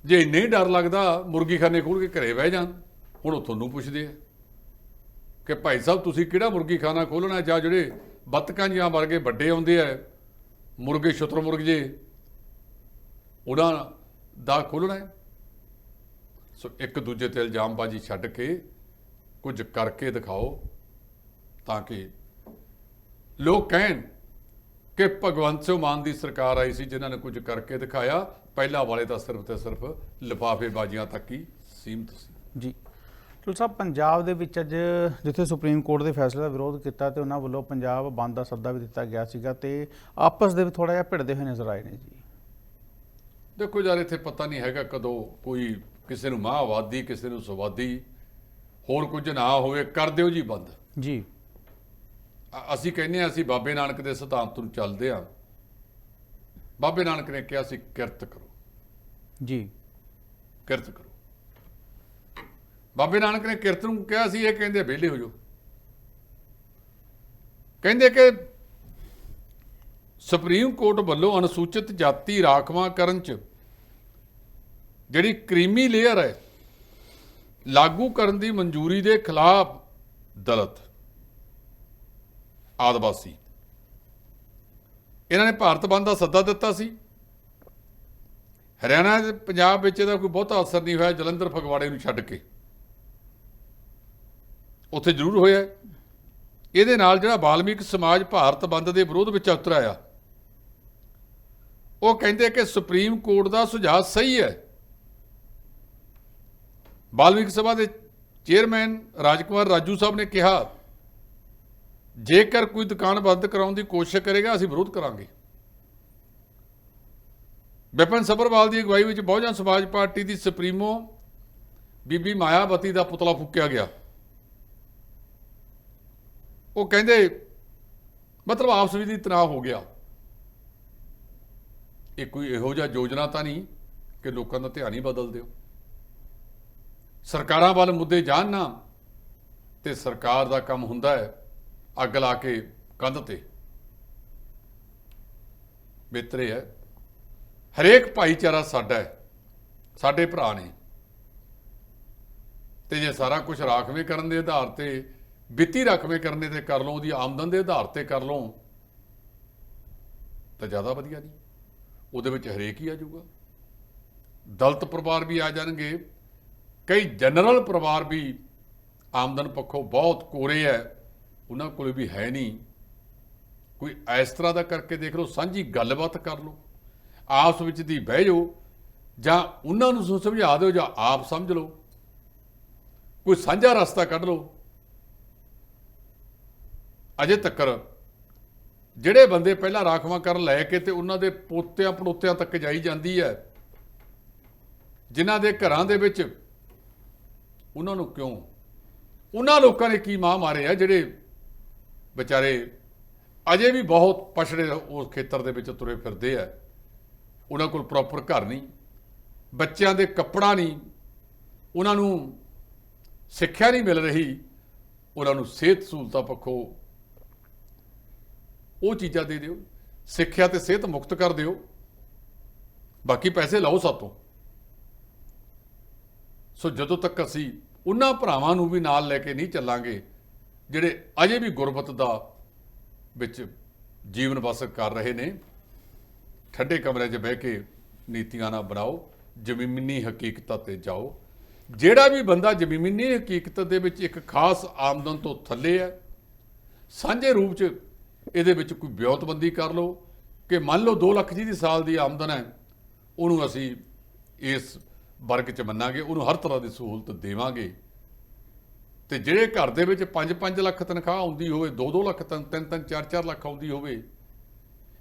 ਜੇ ਇੰਨੇ ਹੀ ਡਰ ਲੱਗਦਾ, ਮੁਰਗੀਖਾਨੇ ਖੋਲ ਕੇ ਘਰੇ ਬਹਿ ਜਾਣ। ਹੁਣ ਉਹ ਤੁਹਾਨੂੰ ਪੁੱਛਦੇ ਆ ਕਿ ਭਾਈ ਸਾਹਿਬ, ਤੁਸੀਂ ਕਿਹੜਾ ਮੁਰਗੀ ਮੁਰਗੀਖਾਨਾ ਖੋਲਣਾ ਜਾਂ ਜਿਹੜੇ ਬੱਤਕਾਂ ਜਾਂ ਵਰਗੇ ਵੱਡੇ ਆਉਂਦੇ ਆ, ਮੁਰਗੇ ਸ਼ੁਤਰਮੁਰਗ ਜੇ, ਉਹਨਾਂ ਦਾ ਖੋਲਣਾ ਹੈ? ਸੋ ਇੱਕ ਦੂਜੇ ਤੇ ਇਲਜ਼ਾਮਬਾਜ਼ੀ ਛੱਡ ਕੇ ਕੁਝ ਕਰਕੇ ਦਿਖਾਓ ਤਾਂ ਕਿ ਲੋਕ ਕਹਿਣ ਕਿ ਭਗਵੰਤ ਸਿੰਘ ਮਾਨ ਦੀ ਸਰਕਾਰ ਆਈ ਸੀ ਜਿਨ੍ਹਾਂ ਨੇ ਕੁਝ ਕਰਕੇ ਦਿਖਾਇਆ। ਪਹਿਲਾਂ ਵਾਲੇ ਤਾਂ ਸਿਰਫ ਤੇ ਸਿਰਫ ਲਿਫਾਫੇ ਬਾਜ਼ੀਆਂ ਤੱਕ ਹੀ ਸੀਮਤ ਸੀ। ਜੀ ਟੁਲ ਸਾਹਿਬ ਪੰਜਾਬ ਦੇ ਵਿੱਚ ਅੱਜ ਜਿੱਥੇ ਸੁਪਰੀਮ ਕੋਰਟ ਦੇ ਫੈਸਲੇ ਦਾ ਵਿਰੋਧ ਕੀਤਾ ਤੇ ਉਹਨਾਂ ਵੱਲੋਂ ਪੰਜਾਬ ਬੰਦ ਦਾ ਸੱਦਾ ਵੀ ਦਿੱਤਾ ਗਿਆ ਸੀਗਾ ਤੇ ਆਪਸ ਦੇ ਵਿੱਚ ਥੋੜਾ ਜਿਹਾ ਭਿੜਦੇ ਹੋਏ ਨਜ਼ਰ ਆਏ ਨੇ ਜੀ। ਦੇਖੋ ਯਾਰ ਇੱਥੇ ਪਤਾ ਨਹੀਂ ਹੈਗਾ ਕਦੋਂ ਕੋਈ ਕਿਸੇ ਨੂੰ ਮਾਹਵਾਦੀ ਕਿਸੇ ਨੂੰ ਸਵਾਦੀ ਹੋਰ ਕੁਝ ਨਾ ਹੋਵੇ ਕਰ ਦਿਓ ਜੀ ਬੰਦ। ਜੀ। ਅਸੀਂ ਕਹਿੰਦੇ ਆ ਅਸੀਂ ਬਾਬੇ ਨਾਨਕ ਦੇ ਸਿਧਾਂਤ ਨੂੰ ਚੱਲਦੇ ਆ ਬਾਬੇ ਨਾਨਕ ਨੇ ਕਿਹਾ ਸੀ ਕਿਰਤ ਕਰੋ। ਜੀ। ਕਿਰਤ ਕਰੋ। ਬਾਬੇ ਨਾਨਕ ਨੇ ਕਿਰਤ ਨੂੰ ਕਿਹਾ ਸੀ, ਇਹ ਕਹਿੰਦੇ ਵਿਹਲੇ ਹੋ ਜਾਓ। ਕਹਿੰਦੇ ਕਿ ਸੁਪਰੀਮ ਕੋਰਟ ਵੱਲੋਂ ਅਨੁਸੂਚਿਤ ਜਾਤੀ ਰਾਖਵਾਂਕਰਨ ਚ ਜਿਹੜੀ ਕ੍ਰੀਮੀ ਲੇਅਰ ਹੈ, ਲਾਗੂ ਕਰਨ ਦੀ ਮਨਜ਼ੂਰੀ ਦੇ ਖਿਲਾਫ ਦਲਤ, ਆਦਿਵਾਸੀ। ਇਹਨਾਂ ਨੇ ਭਾਰਤ ਬੰਦ ਦਾ ਸੱਦਾ ਦਿੱਤਾ ਸੀ। ਹਰਿਆਣਾ ਤੇ ਪੰਜਾਬ ਵਿੱਚ ਇਹਦਾ ਕੋਈ ਬਹੁਤਾ ਅਸਰ ਨਹੀਂ ਹੋਇਆ, ਜਲੰਧਰ ਫਗਵਾੜੇ ਨੂੰ ਛੱਡ ਕੇ। ਉੱਥੇ ਜ਼ਰੂਰ ਹੋਇਆ ਇਹਦੇ ਨਾਲ ਜਿਹੜਾ ਬਾਲਮੀਕ ਸਮਾਜ ਭਾਰਤ ਬੰਦ ਦੇ ਵਿਰੋਧ ਵਿੱਚ ਉਤਰ ਆਇਆ ਉਹ ਕਹਿੰਦੇ ਕਿ ਸੁਪਰੀਮ ਕੋਰਟ ਦਾ ਸੁਝਾਅ ਸਹੀ ਹੈ। ਬਾਲਮੀਕ ਸਭਾ ਦੇ ਚੇਅਰਮੈਨ ਰਾਜਕੁਮਾਰ ਰਾਜੂ ਸਾਹਿਬ ਨੇ ਕਿਹਾ, ਜੇਕਰ ਕੋਈ ਦੁਕਾਨ ਬੰਦ ਕਰਾਉਣ ਦੀ ਕੋਸ਼ਿਸ਼ ਕਰੇਗਾ, ਅਸੀਂ ਵਿਰੋਧ ਕਰਾਂਗੇ। ਵਿਪਨ ਸਬਰਵਾਲ ਦੀ ਅਗਵਾਈ ਵਿੱਚ ਬਹੁਜਨ ਸਮਾਜ ਪਾਰਟੀ ਦੀ ਸੁਪਰੀਮੋ ਬੀਬੀ ਮਾਇਆਵਤੀ ਦਾ ਪੁਤਲਾ ਫੂਕਿਆ ਗਿਆ। ਉਹ ਕਹਿੰਦੇ, ਮਤਲਬ ਆਪਸ ਵਿੱਚ ਦੀ ਤਣਾਅ ਹੋ ਗਿਆ। ਇਹ ਕੋਈ ਇਹੋ ਜਿਹਾ ਯੋਜਨਾ ਤਾਂ ਨਹੀਂ ਕਿ ਲੋਕਾਂ ਦਾ ਧਿਆਨ ਹੀ ਬਦਲ ਦਿਓ। ਸਰਕਾਰਾਂ ਵੱਲ ਮੁੱਦੇ ਜਾਣ ਨਾ, ਤੇ ਸਰਕਾਰ ਦਾ ਕੰਮ ਹੁੰਦਾ ਹੈ ਅੱਗ ਲਾ ਕੇ ਕੰਧ ਤੇ। ਬਿਹਤਰੇ ਹੈ, ਹਰੇਕ ਭਾਈਚਾਰਾ ਸਾਡਾ ਹੈ, ਸਾਡੇ ਭਰਾ ਨੇ। ਤੇ ਜੇ ਸਾਰਾ ਕੁਝ ਰਾਖਵੇਂ ਕਰਨ ਦੇ ਆਧਾਰ ਤੇ ਵਿੱਤੀ ਰਾਖਵੇਂ ਕਰਨੇ ਤੇ ਕਰ ਲਓ, ਉਹਦੀ ਆਮਦਨ ਦੇ ਆਧਾਰ ਤੇ ਕਰ ਲਓ, ਤਾਂ ਜ਼ਿਆਦਾ ਵਧੀਆ ਨਹੀਂ ਉਹਦੇ ਵਿੱਚ ਹਰੇਕ ਹੀ ਆ ਜਾਊਗਾ। ਦਲਤ ਪਰਿਵਾਰ ਵੀ ਆ ਜਾਣਗੇ। ਕਈ ਜਨਰਲ ਪਰਿਵਾਰ ਵੀ ਆਮਦਨ ਪੱਖੋਂ ਬਹੁਤ ਕੋਰੇ ਹੈ। ਉਹਨਾਂ ਕੋਲ ਵੀ ਹੈ ਨਹੀਂ। ਕੋਈ ਇਸ ਤਰ੍ਹਾਂ ਦਾ ਕਰਕੇ ਦੇਖ ਲਓ, ਸਾਂਝੀ ਗੱਲਬਾਤ ਕਰ ਲਓ। ਆਪਸ ਵਿੱਚ ਦੀ ਬਹਿ ਜਾਓ, ਜਾਂ ਉਹਨਾਂ ਨੂੰ ਸਮਝਾ ਦਿਓ, ਜਾਂ ਆਪ ਸਮਝ ਲਓ। ਕੋਈ ਸਾਂਝਾ ਰਸਤਾ ਕੱਢ ਲਓ। ਅਜੇ ਤੱਕਰ ਜਿਹੜੇ ਬੰਦੇ ਪਹਿਲਾਂ ਰਾਖਵਾਂ ਕਰਨ ਲੈ ਕੇ ਤੇ ਉਹਨਾਂ ਦੇ ਪੋਤਿਆਂ ਪੜੋਤਿਆਂ ਤੱਕ ਜਾਈ ਜਾਂਦੀ ਹੈ, ਜਿਨ੍ਹਾਂ ਦੇ ਘਰਾਂ ਦੇ ਵਿੱਚ ਉਹਨਾਂ ਨੂੰ ਕਿਉਂ? ਉਹਨਾਂ ਲੋਕਾਂ ਨੇ ਕੀ ਮਾਂ ਮਾਰੇ ਆ ਜਿਹੜੇ ਵਿਚਾਰੇ ਅਜੇ ਵੀ ਬਹੁਤ ਪਛੜੇ ਉਸ ਖੇਤਰ ਦੇ ਵਿੱਚ ਤੁਰੇ ਫਿਰਦੇ ਆ। ਉਹਨਾਂ ਕੋਲ ਪ੍ਰੋਪਰ ਘਰ ਨਹੀਂ, ਬੱਚਿਆਂ ਦੇ ਕੱਪੜਾ ਨਹੀਂ, ਉਹਨਾਂ ਨੂੰ ਸਿੱਖਿਆ ਨਹੀਂ ਮਿਲ ਰਹੀ, ਉਹਨਾਂ ਨੂੰ ਸਿਹਤ ਸਹੂਲਤਾਂ ਪੱਖੋਂ ਉਹ ਚੀਜ਼ਾਂ ਦੇ ਦਿਓ, ਸਿੱਖਿਆ ਤੇ ਸਿਹਤ ਮੁਕਤ ਕਰ ਦਿਓ। ਬਾਕੀ ਪੈਸੇ ਲਾਓ ਸਾਤੋਂ। ਸੋ ਜਦੋਂ ਤੱਕ ਅਸੀਂ ਉਹਨਾਂ ਭਰਾਵਾਂ ਨੂੰ ਵੀ ਨਾਲ ਲੈ ਕੇ ਨਹੀਂ ਚੱਲਾਂਗੇ, ਜਿਹੜੇ ਅਜੇ ਵੀ ਗੁਰਬਤ ਦਾ ਵਿੱਚ ਜੀਵਨ ਬਸਰ ਕਰ ਰਹੇ ਨੇ, ਠੰਡੇ ਕਮਰੇ 'ਚ ਬਹਿ ਕੇ ਨੀਤੀਆਂ ਨਾ ਬਣਾਓ, ਜ਼ਮੀਨੀ ਹਕੀਕਤਾਂ ਤੇ ਜਾਓ। ਜਿਹੜਾ ਵੀ ਬੰਦਾ ਜ਼ਮੀਨੀ ਹਕੀਕਤ ਦੇ ਵਿੱਚ ਇੱਕ ਖਾਸ ਆਮਦਨ ਤੋਂ ਥੱਲੇ ਹੈ, ਸਾਂਝੇ ਰੂਪ 'ਚ ਇਹਦੇ ਵਿੱਚ ਕੋਈ ਵਿਉਂਤਬੰਦੀ ਕਰ ਲਓ ਕਿ ਮੰਨ ਲਓ 2 ਲੱਖ ਜਿਹਦੀ ਸਾਲ ਦੀ ਆਮਦਨ ਹੈ, ਉਹਨੂੰ ਅਸੀਂ ਇਸ ਵਰਗ 'ਚ ਮੰਨਾਂਗੇ, ਉਹਨੂੰ ਹਰ ਤਰ੍ਹਾਂ ਦੀ ਸਹੂਲਤ ਦੇਵਾਂਗੇ। ਤੇ ਜਿਹੜੇ ਘਰ ਦੇ ਵਿੱਚ 5-5 ਲੱਖ ਤਨਖਾਹ ਆਉਂਦੀ ਹੋਵੇ 2-2 ਲੱਖ 3-3 4-4 ਲੱਖ ਆਉਂਦੀ ਹੋਵੇ,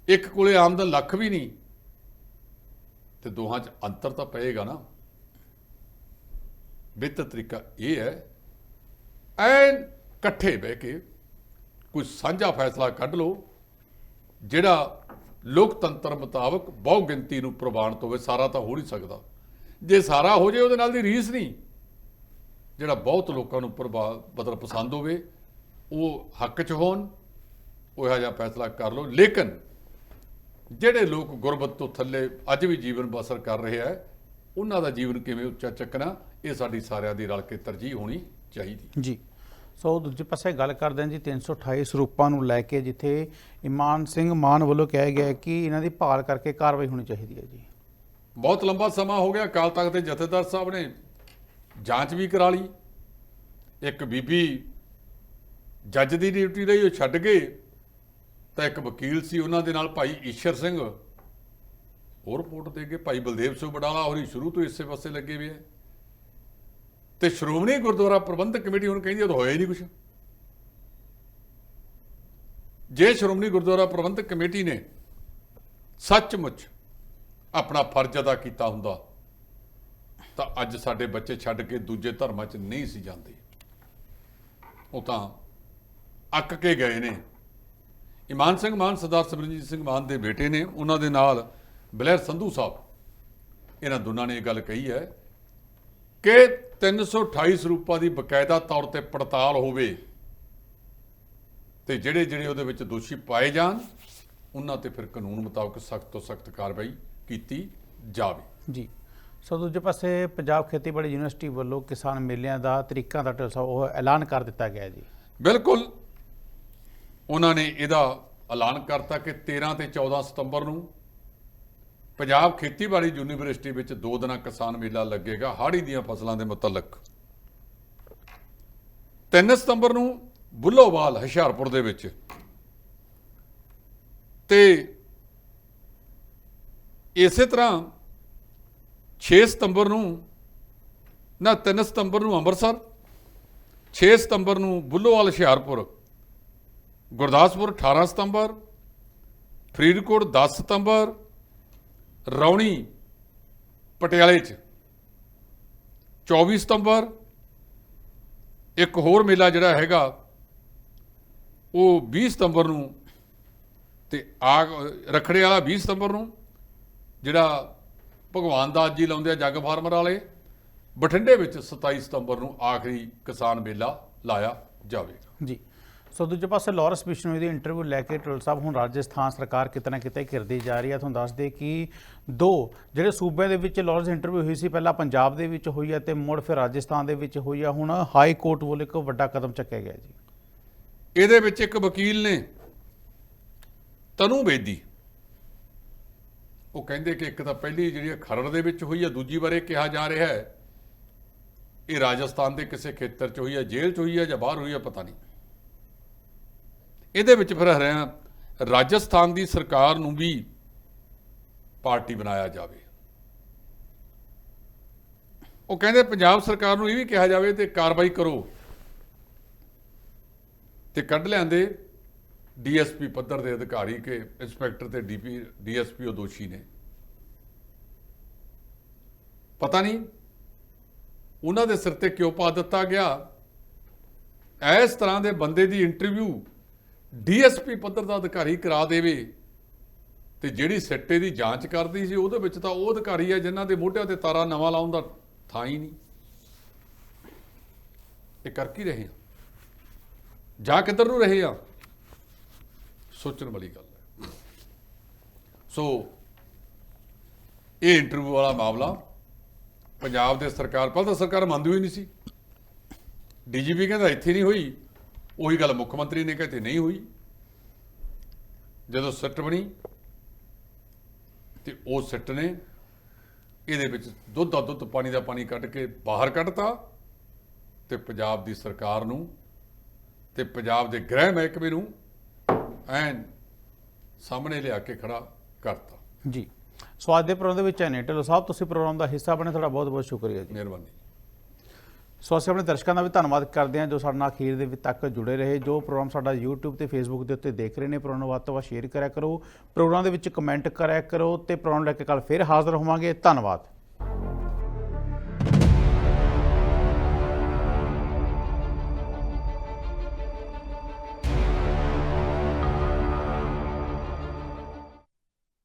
ਇੱਕ ਕੋਲੇ ਆਮਦਨ ਲੱਖ ਵੀ ਨਹੀਂ, ਤੇ ਦੋਹਾਂ 'ਚ ਅੰਤਰ ਤਾਂ ਪਏਗਾ ਨਾ। ਬਿਹਤਰ ਤਰੀਕਾ ਇਹ ਹੈ, ਐਨ ਇਕੱਠੇ ਬਹਿ ਕੇ ਕੋਈ ਸਾਂਝਾ ਫੈਸਲਾ ਕੱਢ ਲਓ, ਜਿਹੜਾ ਲੋਕਤੰਤਰ ਮੁਤਾਬਕ ਬਹੁ ਗਿਣਤੀ ਨੂੰ ਪ੍ਰਵਾਨਿਤ ਹੋਵੇ, ਸਾਰਾ ਤਾਂ ਹੋ ਨਹੀਂ ਸਕਦਾ। ਜੇ ਸਾਰਾ ਹੋ ਜਾਏ, ਉਹਦੇ ਨਾਲ ਦੀ ਰੀਸ ਨਹੀਂ। ਜਿਹੜਾ ਬਹੁਤ ਲੋਕਾਂ ਨੂੰ ਪ੍ਰਭਾ ਮਤਲਬ ਪਸੰਦ ਹੋਵੇ, ਉਹ ਹੱਕ 'ਚ ਹੋਣ, ਉਹ ਇਹੋ ਜਿਹਾ ਫੈਸਲਾ ਕਰ ਲਓ। ਲੇਕਿਨ ਜਿਹੜੇ ਲੋਕ ਗੁਰਬਤ ਤੋਂ ਥੱਲੇ ਅੱਜ ਵੀ ਜੀਵਨ ਬਸਰ ਕਰ ਰਹੇ ਆ, ਉਹਨਾਂ ਦਾ ਜੀਵਨ ਕਿਵੇਂ ਉੱਚਾ ਚੱਕਣਾ, ਇਹ ਸਾਡੀ ਸਾਰਿਆਂ ਦੀ ਰਲ ਕੇ ਤਰਜੀਹ ਹੋਣੀ ਚਾਹੀਦੀ। ਜੀ। ਸੋ ਦੂਜੇ ਪਾਸੇ ਗੱਲ ਕਰਦੇ ਹਾਂ ਜੀ 328 ਸਰੂਪਾਂ ਨੂੰ ਲੈ ਕੇ, ਜਿੱਥੇ ਇਮਾਨ ਸਿੰਘ ਮਾਨ ਵੱਲੋਂ ਕਿਹਾ ਗਿਆ ਕਿ ਇਹਨਾਂ ਦੀ ਭਾਲ ਕਰਕੇ ਕਾਰਵਾਈ ਹੋਣੀ ਚਾਹੀਦੀ ਹੈ ਜੀ। ਬਹੁਤ ਲੰਬਾ ਸਮਾਂ ਹੋ ਗਿਆ, ਅਕਾਲ ਤਖਤ ਦੇ ਜਥੇਦਾਰ ਸਾਹਿਬ ਨੇ ਜਾਂਚ ਵੀ ਕਰਾ ਲਈ। ਇੱਕ ਬੀਬੀ ਜੱਜ ਦੀ ਡਿਊਟੀ ਲਈ ਉਹ ਛੱਡ ਗਏ, ਤਾਂ ਇੱਕ ਵਕੀਲ ਸੀ ਉਹਨਾਂ ਦੇ ਨਾਲ ਭਾਈ ਈਸ਼ਰ ਸਿੰਘ। ਹੋਰ ਰਿਪੋਰਟ ਦੇ ਕੇ ਭਾਈ ਬਲਦੇਵ ਸਿੰਘ ਬਡਾਲਾ ਹੋਰੀ ਸ਼ੁਰੂ ਤੋਂ ਇਸੇ ਪਾਸੇ ਲੱਗੇ ਹੋਏ ਆ। ਤੇ ਸ਼੍ਰੋਮਣੀ ਗੁਰਦੁਆਰਾ ਪ੍ਰਬੰਧਕ ਕਮੇਟੀ ਹੁਣ ਕਹਿੰਦੀ ਉਹ ਤਾਂ ਹੋਇਆ ਹੀ ਨਹੀਂ ਕੁਝ ਜੇ ਸ਼੍ਰੋਮਣੀ ਗੁਰਦੁਆਰਾ ਪ੍ਰਬੰਧਕ ਕਮੇਟੀ ਨੇ ਸੱਚਮੁੱਚ ਆਪਣਾ ਫਰਜ਼ ਅਦਾ ਕੀਤਾ ਹੁੰਦਾ, ਤਾਂ ਅੱਜ ਸਾਡੇ ਬੱਚੇ ਛੱਡ ਕੇ ਦੂਜੇ ਧਰਮਾਂ 'ਚ ਨਹੀਂ ਸੀ ਜਾਂਦੇ। ਉਹ ਤਾਂ ਅੱਕ ਕੇ ਗਏ ਨੇ। ਇਮਾਨ ਸਿੰਘ ਮਾਨ, ਸਰਦਾਰ ਸਿਮਰਨਜੀਤ ਸਿੰਘ ਮਾਨ ਦੇ ਬੇਟੇ ਨੇ, ਉਹਨਾਂ ਦੇ ਨਾਲ ਬਲੈਰ ਸੰਧੂ ਸਾਹਿਬ। ਇਹਨਾਂ ਦੋਨਾਂ ਨੇ ਇਹ ਗੱਲ ਕਹੀ ਹੈ ਕਿ 328 ਸਰੂਪਾਂ ਦੀ ਬਕਾਇਦਾ ਤੌਰ ਤੇ ਪੜਤਾਲ ਹੋਵੇ ਤੇ ਜਿਹੜੇ ਜਿਹੜੇ ਉਹਦੇ ਵਿੱਚ ਦੋਸ਼ੀ ਪਾਏ ਜਾਣ ਉਹਨਾਂ ਤੇ ਫਿਰ ਕਾਨੂੰਨ ਮੁਤਾਬਕ ਸਖਤ ਤੋਂ ਸਖਤ ਕਾਰਵਾਈ ਕੀਤੀ ਜਾਵੇ। ਜੀ। ਸੋ ਦੂਜੇ ਪਾਸੇ ਪੰਜਾਬ ਖੇਤੀਬਾੜੀ ਯੂਨੀਵਰਸਿਟੀ ਵੱਲੋਂ ਕਿਸਾਨ ਮੇਲਿਆਂ ਦਾ ਤਰੀਕਾਂ ਦਾ ਟਲਸਾ ਉਹ ਐਲਾਨ ਕਰ ਦਿੱਤਾ ਗਿਆ ਜੀ। ਬਿਲਕੁਲ। ਉਹਨਾਂ ਨੇ ਇਹਦਾ ਐਲਾਨ ਕਰਤਾ ਕਿ 13 ਤੇ 14 ਸਤੰਬਰ ਨੂੰ ਪੰਜਾਬ ਖੇਤੀਬਾੜੀ ਯੂਨੀਵਰਸਿਟੀ ਵਿੱਚ ਦੋ ਦਿਨਾਂ ਕਿਸਾਨ ਮੇਲਾ ਲੱਗੇਗਾ ਹਾੜੀ ਦੀਆਂ ਫਸਲਾਂ ਦੇ ਮੁਤਲਕ। 3 ਸਤੰਬਰ ਨੂੰ ਬੁੱਲੋਵਾਲ, ਹੁਸ਼ਿਆਰਪੁਰ ਦੇ ਵਿੱਚ। ਤੇ ਇਸੇ ਤਰ੍ਹਾਂ 6 ਸਤੰਬਰ ਨੂੰ, ਨਾ 3 ਸਤੰਬਰ ਨੂੰ ਅੰਮ੍ਰਿਤਸਰ 6 ਸਤੰਬਰ ਨੂੰ ਬੁੱਲੋਵਾਲ, ਹੁਸ਼ਿਆਰਪੁਰ। ਗੁਰਦਾਸਪੁਰ 18 ਸਤੰਬਰ, ਫਰੀਦਕੋਟ 10 ਸਤੰਬਰ ਰੌਣੀ ਪਟਿਆਲੇ 'ਚ। 24 ਸਤੰਬਰ, ਇੱਕ ਹੋਰ ਮੇਲਾ ਜਿਹੜਾ ਹੈਗਾ, ਉਹ 20 ਸਤੰਬਰ ਨੂੰ ਤੇ ਆ ਰਖੜੇ ਵਾਲਾ 20 ਸਤੰਬਰ ਨੂੰ, ਜਿਹੜਾ ਭਗਵਾਨ ਦਾਸ ਜੀ ਲਾਉਂਦੇ ਆ ਜੱਗ ਫਾਰਮਰ ਵਾਲੇ, ਬਠਿੰਡੇ ਵਿੱਚ 27 ਸਤੰਬਰ ਨੂੰ ਆਖਰੀ ਕਿਸਾਨ ਮੇਲਾ ਲਾਇਆ ਜਾਵੇਗਾ। ਜੀ। ਸੋ ਦੂਜੇ ਪਾਸੇ ਲਾਰੈਂਸ ਬਿਸ਼ਨੋਈ ਦੀ ਇੰਟਰਵਿਊ ਲੈ ਕੇ ਟੋਲ ਸਾਹਿਬ, ਹੁਣ ਰਾਜਸਥਾਨ ਸਰਕਾਰ ਕਿਤੇ ਨਾ ਕਿਤੇ ਘਿਰਦੀ ਜਾ ਰਹੀ ਹੈ। ਤੁਹਾਨੂੰ ਦੱਸ ਦੇ ਕਿ ਦੋ ਜਿਹੜੇ ਸੂਬਿਆਂ ਦੇ ਵਿੱਚ ਲਾਰੈਂਸ ਇੰਟਰਵਿਊ ਹੋਈ ਸੀ, ਪਹਿਲਾਂ ਪੰਜਾਬ ਦੇ ਵਿੱਚ ਹੋਈ ਹੈ ਤੇ ਮੁੜ ਫਿਰ ਰਾਜਸਥਾਨ ਦੇ ਵਿੱਚ ਹੋਈ ਹੈ। ਹੁਣ ਹਾਈ ਕੋਰਟ ਵੱਲੋਂ ਇੱਕ ਵੱਡਾ ਕਦਮ ਚੱਕਿਆ ਗਿਆ ਜੀ। ਇਹਦੇ ਵਿੱਚ ਇੱਕ ਵਕੀਲ ਨੇ ਤਨੂ ਬੇਦੀ। ਉਹ ਕਹਿੰਦੇ ਕਿ ਇੱਕ ਤਾਂ ਪਹਿਲੀ ਜਿਹੜੀ ਖਰੜ ਦੇ ਵਿੱਚ ਹੋਈ ਹੈ, ਦੂਜੀ ਵਾਰ ਕਿਹਾ ਜਾ ਰਿਹਾ ਹੈ। ਇਹ ਰਾਜਸਥਾਨ ਦੇ ਕਿਸੇ ਖੇਤਰ 'ਚ ਹੋਈ ਹੈ, ਜੇਲ੍ਹ 'ਚ ਹੋਈ ਹੈ ਜਾਂ ਬਾਹਰ ਹੋਈ ਹੈ, ਪਤਾ ਨਹੀਂ। ਇਹਦੇ ਵਿੱਚ ਫਿਰ ਹਰਿਆਣਾ ਰਾਜਸਥਾਨ ਦੀ ਸਰਕਾਰ ਨੂੰ ਵੀ ਪਾਰਟੀ ਬਣਾਇਆ ਜਾਵੇ। ਉਹ ਕਹਿੰਦੇ ਪੰਜਾਬ ਸਰਕਾਰ ਨੂੰ ਇਹ ਵੀ ਕਿਹਾ ਜਾਵੇ ਤੇ ਕਾਰਵਾਈ ਕਰੋ ਤੇ ਕੱਢ ਲਿਆਂਦੇ ਡੀਐਸਪੀ ਪੱਧਰ ਦੇ ਅਧਿਕਾਰੀ ਕੇ ਇੰਸਪੈਕਟਰ ਤੇ ਡੀਪੀ, ਡੀਐਸਪੀ ਉਹ ਦੋਸ਼ੀ ਨੇ। ਪਤਾ ਨਹੀਂ ਉਹਨਾਂ ਦੇ ਸਿਰ ਤੇ ਕਿਉਂ ਪਾ ਦਿੱਤਾ ਗਿਆ। ਇਸ ਤਰ੍ਹਾਂ ਦੇ ਬੰਦੇ ਦੀ ਇੰਟਰਵਿਊ ਡੀਐਸਪੀ ਪੱਧਰ ਦਾ ਅਧਿਕਾਰੀ ਕਰਾ ਦੇਵੇ ਤੇ ਜਿਹੜੀ ਸਿੱਟੇ ਦੀ ਜਾਂਚ ਕਰਦੀ ਸੀ, ਉਹਦੇ ਵਿੱਚ ਤਾਂ ਉਹ ਅਧਿਕਾਰੀ ਹੈ ਜਿਨ੍ਹਾਂ ਦੇ ਮੋਢਿਆਂ ਤੇ ਤਾਰਾ ਨਵਾਂ ਲਾਉਣ ਦਾ ਥਾਂ ਹੀ ਨਹੀਂ। ਇਹ ਕਰ ਕੀ ਰਹੇ ਆ? ਜਾ ਕਿੱਧਰ ਨੂੰ ਰਹੇ ਆ? ਸੋਚਣ ਵਾਲੀ ਗੱਲ ਹੈ। ਸੋ, ਇਹ ਇੰਟਰਵਿਊ ਵਾਲਾ ਮਾਮਲਾ ਪੰਜਾਬ ਦੇ ਸਰਕਾਰ, ਪਹਿਲਾਂ ਤਾਂ ਸਰਕਾਰ ਮੰਨਦੀ ਹੋਈ ਨਹੀਂ ਸੀ। ਡੀਜੀਪੀ ਕਹਿੰਦਾ ਇੱਥੇ ਨਹੀਂ ਹੋਈ। ਉਹੀ ਗੱਲ ਮੁੱਖ ਮੰਤਰੀ ਨੇ ਕਹਤੇ ਨਹੀਂ ਹੋਈ। ਜਦੋਂ ਸਿੱਟ ਬਣੀ ਤੇ ਉਹ ਸਿੱਟ ਨੇ ਇਹਦੇ ਵਿੱਚ ਦੁੱਧ ਦਾ ਦੁੱਧ ਪਾਣੀ ਦਾ ਪਾਣੀ ਕੱਢ ਕੇ ਬਾਹਰ ਕੱਢਤਾ ਤੇ ਪੰਜਾਬ ਦੀ ਸਰਕਾਰ ਨੂੰ ਤੇ ਪੰਜਾਬ ਦੇ ਗ੍ਰਹਿ ਮਹਿਕਮੇ ਨੂੰ ਐਨ ਸਾਹਮਣੇ ਲਿਆ ਕੇ ਖੜਾ ਕਰਤਾ। ਜੀ। ਸੋ ਅੱਜ ਦੇ ਪ੍ਰੋਗਰਾਮ ਦੇ ਵਿੱਚ ਐਨੇ ਢਿੱਲੋਂ ਸਾਹਿਬ ਤੁਸੀਂ ਪ੍ਰੋਗਰਾਮ ਦਾ ਹਿੱਸਾ ਬਣੇ ਤੁਹਾਡਾ ਬਹੁਤ ਬਹੁਤ ਸ਼ੁਕਰੀਆ ਜੀ। ਮਿਹਰਬਾਨੀ। ਸੋ ਅਸੀਂ ਆਪਣੇ ਦਰਸ਼ਕਾਂ ਦਾ ਵੀ ਧੰਨਵਾਦ ਕਰਦੇ ਹਾਂ ਜੋ ਸਾਡੇ ਨਾਲ ਅਖੀਰ ਦੇ ਤੱਕ ਜੁੜੇ ਰਹੇ। ਜੋ ਪ੍ਰੋਗਰਾਮ ਸਾਡਾ YouTube ਤੇ Facebook ਦੇ ਉੱਤੇ ਦੇਖ ਰਹੇ ਨੇ ਪ੍ਰੋਗਰਾਮ ਨੂੰ ਵੱਧ ਤੋਂ ਵੱਧ ਸ਼ੇਅਰ ਕਰਿਆ ਕਰੋ। ਪ੍ਰੋਗਰਾਮ ਦੇ ਵਿੱਚ ਕਮੈਂਟ ਕਰਿਆ ਕਰੋ ਤੇ ਪ੍ਰੋਗਰਾਮ ਲੈ ਕੇ ਕੱਲ ਫਿਰ ਹਾਜ਼ਰ ਹੋਵਾਂਗੇ। ਧੰਨਵਾਦ।